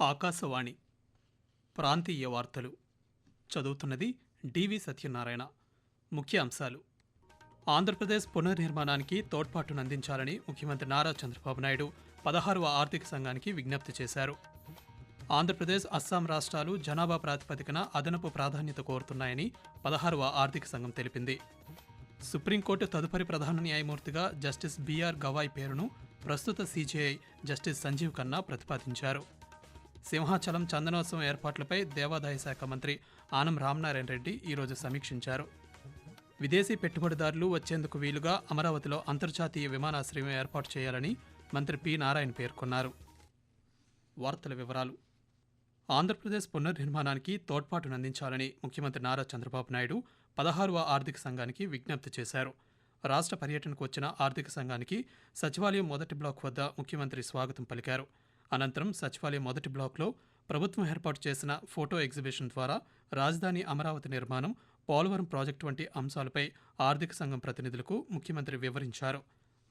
ఆకాశవాణి ప్రాంతీయ వార్తలు. చదువుతున్నది డివి సత్యనారాయణ. ముఖ్య అంశాలు. ఆంధ్రప్రదేశ్ పునర్నిర్మాణానికి తోడ్పాటునందించాలని ముఖ్యమంత్రి నారా చంద్రబాబు నాయుడు పదహారవ ఆర్థిక సంఘానికి విజ్ఞప్తి చేశారు. ఆంధ్రప్రదేశ్ అస్సాం రాష్ట్రాలు జనాభా ప్రాతిపదికన అదనపు ప్రాధాన్యత కోరుతున్నాయని పదహారవ ఆర్థిక సంఘం తెలిపింది. సుప్రీంకోర్టు తదుపరి ప్రధాన న్యాయమూర్తిగా జస్టిస్ బిఆర్ గవాయ్ పేరును ప్రస్తుత సీజేఐ జస్టిస్ సంజీవ్ ఖన్నా ప్రతిపాదించారు. సింహాచలం చందనోత్సవం ఏర్పాట్లపై దేవాదాయ శాఖ మంత్రి ఆనం రామనారాయణ రెడ్డి ఈరోజు సమీక్షించారు. విదేశీ పెట్టుబడిదారులు వచ్చేందుకు వీలుగా అమరావతిలో అంతర్జాతీయ విమానాశ్రయం ఏర్పాటు చేయాలని మంత్రి పి నారాయణ పేర్కొన్నారు. వార్తల వివరాలు ఆంధ్రప్రదేశ్ పునర్నిర్మాణానికి తోడ్పాటునందించాలని ముఖ్యమంత్రి నారా చంద్రబాబు నాయుడు పదహారవ ఆర్థిక సంఘానికి విజ్ఞప్తి చేశారు. రాష్ట్ర పర్యటనకు వచ్చిన ఆర్థిక సంఘానికి సచివాలయం మొదటి బ్లాక్ వద్ద ముఖ్యమంత్రి స్వాగతం పలికారు. అనంతరం సచివాలయం మొదటి బ్లాక్లో ప్రభుత్వం ఏర్పాటు చేసిన ఫోటో ఎగ్జిబిషన్ ద్వారా రాజధాని అమరావతి నిర్మాణం పోలవరం ప్రాజెక్టు వంటి అంశాలపై ఆర్థిక సంఘం ప్రతినిధులకు ముఖ్యమంత్రి వివరించారు.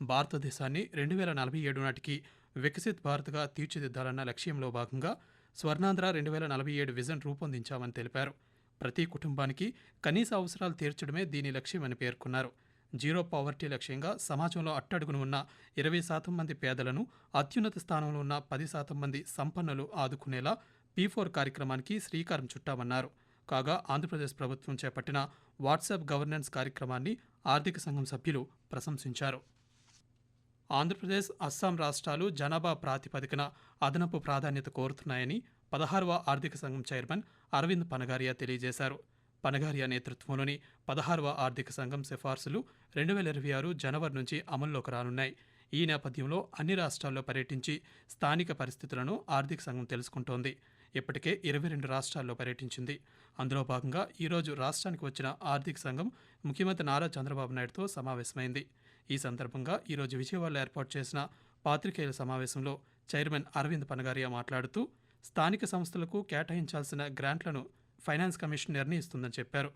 భారతదేశాన్ని రెండు వేల నలభై ఏడు నాటికి వికసిత్ భారత్గా తీర్చిదిద్దాలన్న లక్ష్యంలో భాగంగా స్వర్ణాంధ్ర రెండు వేల నలభై ఏడు విజన్ రూపొందించామని తెలిపారు. ప్రతి కుటుంబానికి కనీస అవసరాలు తీర్చడమే దీని లక్ష్యమని పేర్కొన్నారు. జీరో పావర్టీ లక్ష్యంగా సమాజంలో అట్టడుగున ఉన్న ఇరవై శాతం మంది పేదలను అత్యున్నత స్థానంలో ఉన్న పది శాతం మంది సంపన్నులు ఆదుకునేలా పీ ఫోర్ కార్యక్రమానికి శ్రీకారం చుట్టామన్నారు. కాగా ఆంధ్రప్రదేశ్ ప్రభుత్వం చేపట్టిన వాట్సాప్ గవర్నెన్స్ కార్యక్రమాన్ని ఆర్థిక సంఘం సభ్యులు ప్రశంసించారు. ఆంధ్రప్రదేశ్ అస్సాం రాష్ట్రాలు జనాభా ప్రాతిపదికన అదనపు ప్రాధాన్యత కోరుతున్నాయని పదహారవ ఆర్థిక సంఘం చైర్మన్ అరవింద్ పనగారియా తెలియజేశారు. పనగారియా నేతృత్వంలోని పదహారవ ఆర్థిక సంఘం సిఫార్సులు రెండు వేల ఇరవై ఆరు జనవరి నుంచి అమల్లోకి రానున్నాయి. ఈ నేపథ్యంలో అన్ని రాష్ట్రాల్లో పర్యటించి స్థానిక పరిస్థితులను ఆర్థిక సంఘం తెలుసుకుంటోంది. ఇప్పటికే ఇరవై రెండు రాష్ట్రాల్లో పర్యటించింది. అందులో భాగంగా ఈరోజు రాష్ట్రానికి వచ్చిన ఆర్థిక సంఘం ముఖ్యమంత్రి నారా చంద్రబాబు నాయుడుతో సమావేశమైంది. ఈ సందర్భంగా ఈరోజు విజయవాడలో ఏర్పాటు చేసిన పాత్రికేయుల సమావేశంలో చైర్మన్ అరవింద్ పనగారియా మాట్లాడుతూ స్థానిక సంస్థలకు కేటాయించాల్సిన గ్రాంట్లను ఫైనాన్స్ కమిషన్ నిర్ణయిస్తుందని చెప్పారు.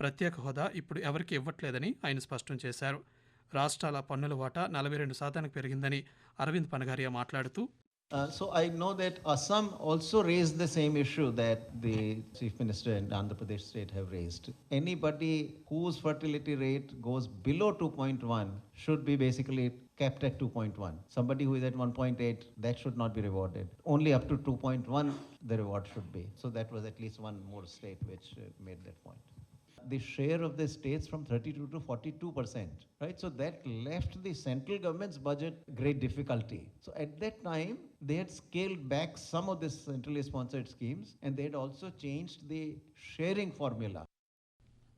ప్రత్యేక హోదా ఇప్పుడు ఎవరికి ఇవ్వట్లేదని ఆయన స్పష్టం చేశారు. రాష్ట్రాల పన్నుల వాటా నలభై రెండు శాతానికి పెరిగిందని అరవింద్ పనగారియా మాట్లాడుతూ Uh, so I know that Assam also raised the same issue that the Chief Minister and Andhra Pradesh state have raised. Anybody whose fertility rate goes below 2.1 should be basically kept at 2.1. Somebody who is at 1.8, that should not be rewarded. Only up to 2.1 the reward should be. So that was at least one more state which uh, made that point the share of the states from 32 to 42 percent, right? So that left the central government's budget great difficulty. So at that time, they had scaled back some of the centrally sponsored schemes, and they had also changed the sharing formula.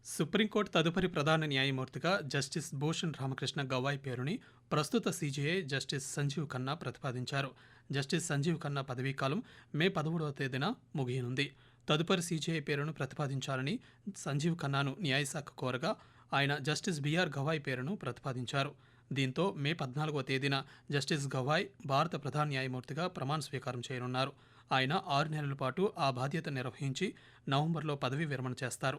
Supreme court తదుపరి ప్రధాన న్యాయమూర్తిగా justice Bhushan Ramakrishna Gavai పేరుని ప్రస్తుత CJI justice Sanjeev Khanna ప్రతిపాదించారు justice Sanjeev Khanna పదవీకాలం మే పదమూడవ తేదీన ముగియనుంది తదుపరి సీజేఐ పేరును ప్రతిపాదించాలని సంజీవ్ ఖన్నాను న్యాయశాఖ కోరగా ఆయన జస్టిస్ బిఆర్ గవాయ్ పేరును ప్రతిపాదించారు. దీంతో మే పద్నాలుగవ తేదీన జస్టిస్ గవాయ్ భారత ప్రధాన న్యాయమూర్తిగా ప్రమాణ స్వీకారం చేయనున్నారు. ఆయన ఆరు నెలల పాటు ఆ బాధ్యత నిర్వహించి నవంబర్లో పదవీ విరమణ చేస్తారు.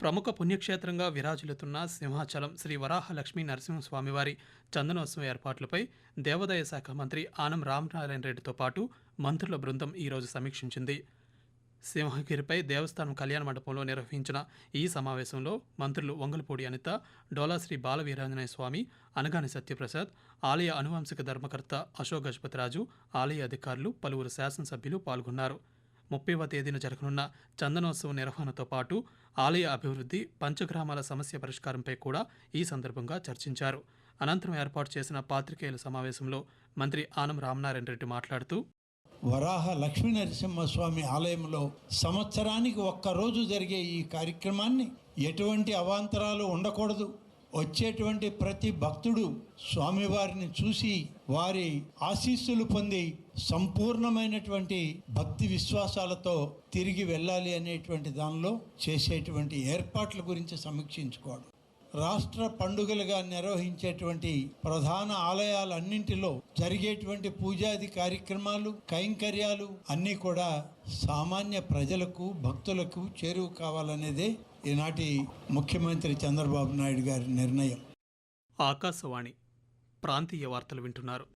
ప్రముఖ పుణ్యక్షేత్రంగా విరాజిల్లుతున్న సింహాచలం శ్రీ వరాహ లక్ష్మీ నరసింహస్వామివారి చందనోత్సవ ఏర్పాట్లపై దేవాదాయ శాఖ మంత్రి ఆనం రామనారాయణ రెడ్డితో పాటు మంత్రుల బృందం ఈరోజు సమీక్షించింది. సింహగిరిపై దేవస్థానం కళ్యాణ మండపంలో నిర్వహించిన ఈ సమావేశంలో మంత్రులు వంగలపూడి అనిత డోలాశ్రీ బాలవీరాంజనేయ స్వామి అనగాని సత్యప్రసాద్ ఆలయ అనువంశిక ధర్మకర్త అశోక్ గజపతిరాజు ఆలయ అధికారులు పలువురు శాసనసభ్యులు పాల్గొన్నారు. ముప్పైవ తేదీన జరగనున్న చందనోత్సవం నిర్వహణతో పాటు ఆలయ అభివృద్ధి పంచగ్రామాల సమస్య పరిష్కారంపై కూడా ఈ సందర్భంగా చర్చించారు. అనంతరం ఏర్పాటు చేసిన పాత్రికేయుల సమావేశంలో మంత్రి ఆనం రామనారాయణ రెడ్డి మాట్లాడుతూ వరాహ లక్ష్మీ నరసింహస్వామి ఆలయంలో సంవత్సరానికి ఒక్కరోజు జరిగే ఈ కార్యక్రమాన్ని ఎటువంటి అవాంతరాలు ఉండకూడదు. వచ్చేటువంటి ప్రతి భక్తుడు స్వామివారిని చూసి వారి ఆశీస్సులు పొంది సంపూర్ణమైనటువంటి భక్తి విశ్వాసాలతో తిరిగి వెళ్ళాలి అనేటువంటి దానిలో చేసేటువంటి ఏర్పాట్ల గురించి సమీక్షించుకోవడం. రాష్ట్ర పండుగలుగా నిర్వహించేటువంటి ప్రధాన ఆలయాలన్నింటిలో జరిగేటువంటి పూజాది కార్యక్రమాలు కైంకర్యాలు అన్నీ కూడా సామాన్య ప్రజలకు భక్తులకు చేరువు కావాలనేదే ఈనాటి ముఖ్యమంత్రి చంద్రబాబు నాయుడు గారి నిర్ణయం. ఆకాశవాణి ప్రాంతీయ వార్తలు వింటున్నారు.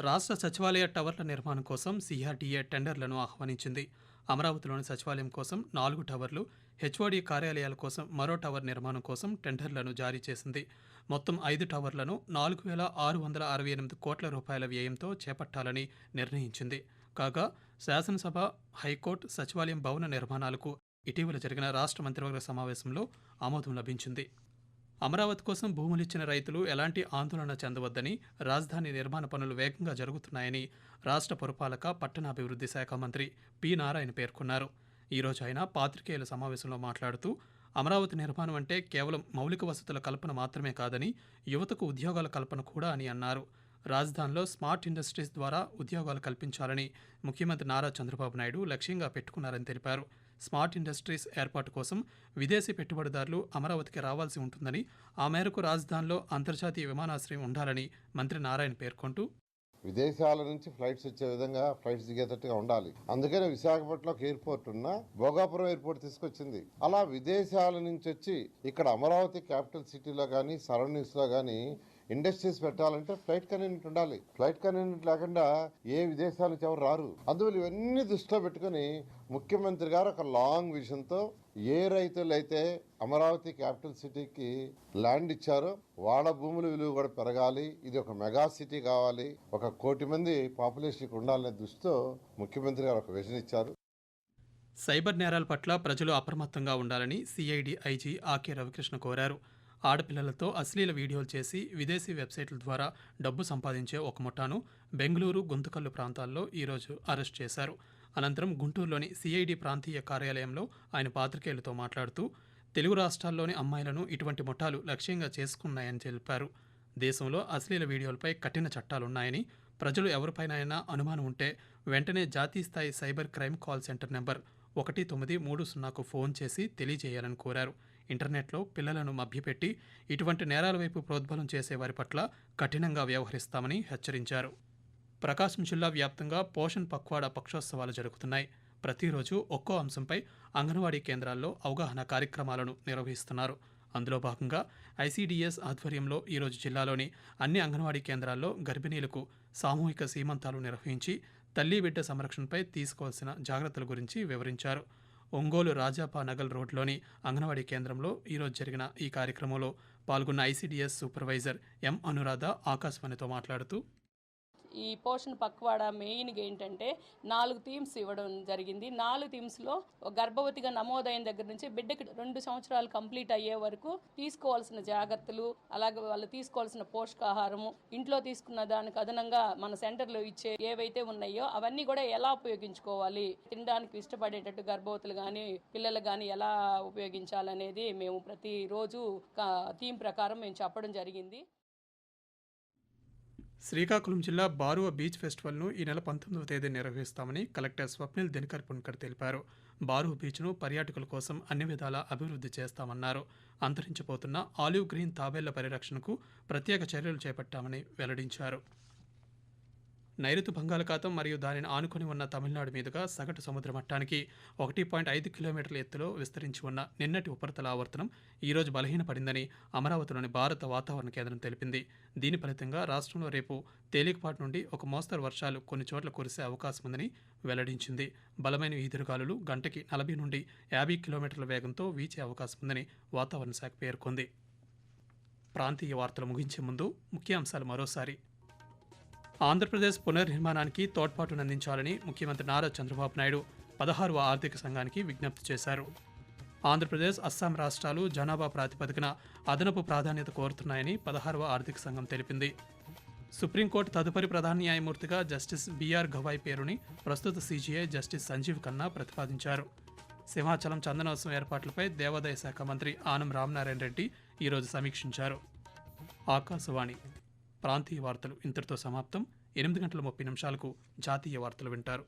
రాష్ట్ర సచివాలయ టవర్ల నిర్మాణం కోసం సిఆర్డీఏ టెండర్లను ఆహ్వానించింది. అమరావతిలోని సచివాలయం కోసం నాలుగు టవర్లు హెచ్ఓడి కార్యాలయాల కోసం మరో టవర్ నిర్మాణం కోసం టెండర్లను జారీ చేసింది. మొత్తం ఐదు టవర్లను నాలుగు వేల ఆరు వందల అరవై ఎనిమిది కోట్ల రూపాయల వ్యయంతో చేపట్టాలని నిర్ణయించింది. కాగా శాసనసభ హైకోర్టు సచివాలయం భవన నిర్మాణాలకు ఇటీవల జరిగిన రాష్ట్ర మంత్రివర్గ సమావేశంలో ఆమోదం లభించింది. అమరావతి కోసం భూములు ఇచ్చిన రైతులు ఎలాంటి ఆందోళన చెందవద్దని రాజధాని నిర్మాణ పనులు వేగంగా జరుగుతున్నాయని రాష్ట్ర పురపాలక పట్టణాభివృద్ధి శాఖ మంత్రి పి. నారాయణ పేర్కొన్నారు. ఈరోజు ఆయన పాత్రికేయుల సమావేశంలో మాట్లాడుతూ అమరావతి నిర్మాణం అంటే కేవలం మౌలిక వసతుల కల్పన మాత్రమే కాదని యువతకు ఉద్యోగాల కల్పన కూడా అని అన్నారు. రాజధానిలో స్మార్ట్ ఇండస్ట్రీస్ ద్వారా ఉద్యోగాలు కల్పించాలని ముఖ్యమంత్రి నారా చంద్రబాబు నాయుడు లక్ష్యంగా పెట్టుకున్నారని తెలిపారు. స్మార్ట్ ఇండస్ట్రీస్ ఏర్పాటు కోసం విదేశీ పెట్టుబడిదారులు అమరావతికి రావాల్సి ఉంటుందని ఆ మేరకు రాజధానిలో అంతర్జాతీయ విమానాశ్రయం ఉండాలని మంత్రి నారాయణ పేర్కొంటూ విదేశాల నుంచి ఫ్లైట్స్ వచ్చే విధంగా ఫ్లైట్స్ దిగేటట్టుగా ఉండాలి. అందుకనే విశాఖపట్నం ఒక ఎయిర్పోర్ట్ ఉన్న భోగాపురం ఎయిర్పోర్ట్ తీసుకొచ్చింది. అలా విదేశాల నుంచి వచ్చి ఇక్కడ అమరావతి క్యాపిటల్ సిటీలో కానీ సరౌండింగ్స్లో కానీ ఇండస్ట్రీస్ పెట్టాలంటే ఫ్లైట్ కన్వీనియంట్ ఉండాలి. ఫ్లైట్ కన్వీనియంట్ లేకుండా ఏ విదేశాల నుంచి ఎవరు రారు. అందువల్ల ఇవన్నీ దృష్టిలో పెట్టుకుని ముఖ్యమంత్రి గారు ఒక లాంగ్ విజన్తో ఏ రైతులు అయితే అమరావతి క్యాపిటల్ సిటీకి ల్యాండ్ ఇచ్చారో వాళ్ళ భూముల విలువ కూడా పెరగాలి. ఇది ఒక మెగా సిటీ కావాలి. ఒక కోటి మంది పాపులేషన్ ఉండాలనే దృష్టితో ముఖ్యమంత్రి గారు ఒక విజన్ ఇచ్చారు. సైబర్ నేరాల పట్ల ప్రజలు అప్రమత్తంగా ఉండాలని సిఐడి ఐజీ ఆకే రవికృష్ణ కోరారు. ఆడపిల్లలతో అశ్లీల వీడియోలు చేసి విదేశీ వెబ్సైట్ల ద్వారా డబ్బు సంపాదించే ఒక ముఠాను బెంగళూరు గుంతకల్లు ప్రాంతాల్లో ఈరోజు అరెస్ట్ చేశారు. అనంతరం గుంటూరులోని సిఐడి ప్రాంతీయ కార్యాలయంలో ఆయన పాత్రికేయులతో మాట్లాడుతూ తెలుగు రాష్ట్రాల్లోని అమ్మాయిలను ఇటువంటి ముఠాలు లక్ష్యంగా చేసుకున్నాయని తెలిపారు. దేశంలో అశ్లీల వీడియోలపై కఠిన చట్టాలున్నాయని ప్రజలు ఎవరిపైనైనా అనుమానం ఉంటే వెంటనే జాతీయ స్థాయి cyber crime call centre number ఒకటి తొమ్మిది మూడు సున్నాకు ఫోన్ చేసి తెలియజేయాలని కోరారు. ఇంటర్నెట్లో పిల్లలను మభ్యపెట్టి ఇటువంటి నేరాల వైపు ప్రోద్బలం చేసే వారి పట్ల కఠినంగా వ్యవహరిస్తామని హెచ్చరించారు. ప్రకాశం జిల్లా వ్యాప్తంగా పోషణ్ పక్వాడ పక్షోత్సవాలు జరుగుతున్నాయి. ప్రతిరోజు ఒక్కో అంశంపై అంగన్వాడీ కేంద్రాల్లో అవగాహన కార్యక్రమాలను నిర్వహిస్తున్నారు. అందులో భాగంగా ఐసీడీఎస్ ఆధ్వర్యంలో ఈరోజు జిల్లాలోని అన్ని అంగన్వాడీ కేంద్రాల్లో గర్భిణీలకు సామూహిక సీమంతాలు నిర్వహించి తల్లి బిడ్డ సంరక్షణపై తీసుకోవాల్సిన జాగ్రత్తల గురించి వివరించారు. ఒంగోలు రాజాపా నగల్ రోడ్లోని అంగన్వాడీ కేంద్రంలో ఈరోజు జరిగిన ఈ కార్యక్రమంలో పాల్గొన్న ఐసీడీఎస్ సూపర్వైజర్ ఎం అనురాధ ఆకాశవాణితో మాట్లాడుతూ ఈ పోషణ పక్వాడ మెయిన్గా ఏంటంటే నాలుగు థీమ్స్ ఇవ్వడం జరిగింది. నాలుగు థీమ్స్లో గర్భవతిగా నమోదైన దగ్గర నుంచి బిడ్డకి రెండు సంవత్సరాలు కంప్లీట్ అయ్యే వరకు తీసుకోవాల్సిన జాగ్రత్తలు అలాగే వాళ్ళు తీసుకోవాల్సిన పోషకాహారము ఇంట్లో తీసుకున్న దానికి అదనంగా మన సెంటర్లో ఇచ్చే ఏవైతే ఉన్నాయో అవన్నీ కూడా ఎలా ఉపయోగించుకోవాలి తినడానికి ఇష్టపడేటట్టు గర్భవతులు కానీ పిల్లలు కానీ ఎలా ఉపయోగించాలనేది మేము ప్రతిరోజు థీమ్ ప్రకారం మేము చెప్పడం జరిగింది. శ్రీకాకుళం జిల్లా బారువ బీచ్ ఫెస్టివల్ను ఈ నెల పంతొమ్మిదవ తేదీ నిర్వహిస్తామని కలెక్టర్ స్వప్నిల్ దినకర్ పున్కర్ తెలిపారు. బారువ బీచ్ను పర్యాటకుల కోసం అన్ని విధాలా అభివృద్ధి చేస్తామన్నారు. అంతరించిపోతున్న ఆలివ్ గ్రీన్ తాబేళ్ళ పరిరక్షణకు ప్రత్యేక చర్యలు చేపట్టామని వెల్లడించారు. నైరుతి బంగాళాఖాతం మరియు దానిని ఆనుకొని ఉన్న తమిళనాడు మీదుగా సగటు సముద్ర మట్టానికి ఒకటి పాయింట్ ఐదు కిలోమీటర్ల ఎత్తులో విస్తరించి ఉన్న నిన్నటి ఉపరితల ఆవర్తనం ఈరోజు బలహీనపడిందని అమరావతిలోని భారత వాతావరణ కేంద్రం తెలిపింది. దీని ఫలితంగా రాష్ట్రంలో రేపు తేలికపాటి నుండి ఒక మోస్తరు వర్షాలు కొన్ని చోట్ల కురిసే అవకాశం ఉందని వెల్లడించింది. బలమైన ఈదురుగాలులు గంటకి నలభై నుండి యాభై కిలోమీటర్ల వేగంతో వీచే అవకాశం ఉందని వాతావరణ శాఖ పేర్కొంది. ప్రాంతీయ వార్తలు ముగించే ముందు ముఖ్యాంశాలు మరోసారి. ఆంధ్రప్రదేశ్ పునర్నిర్మాణానికి తోడ్పాటునందించాలని ముఖ్యమంత్రి నారా చంద్రబాబు నాయుడు పదహారవ ఆర్థిక సంఘానికి విజ్ఞప్తి చేశారు. ఆంధ్రప్రదేశ్ అస్సాం రాష్ట్రాలు జనాభా ప్రాతిపదికన అదనపు ప్రాధాన్యత కోరుతున్నాయని పదహారవ ఆర్థిక సంఘం తెలిపింది. సుప్రీంకోర్టు తదుపరి ప్రధాన న్యాయమూర్తిగా జస్టిస్ బీఆర్ గవాయ్ పేరుని ప్రస్తుత సీజీఐ జస్టిస్ సంజీవ్ ఖన్నా ప్రతిపాదించారు. సింహాచలం చందనోత్సవం ఏర్పాట్లపై దేవాదాయ శాఖ మంత్రి ఆనం రామనారాయణ రెడ్డి ఈరోజు సమీక్షించారు. ఆకాశవాణి ప్రాంతీయ వార్తలు ఇంతటితో సమాప్తం. ఎనిమిది గంటల ముప్పై నిమిషాలకు జాతీయ వార్తలు వింటారు.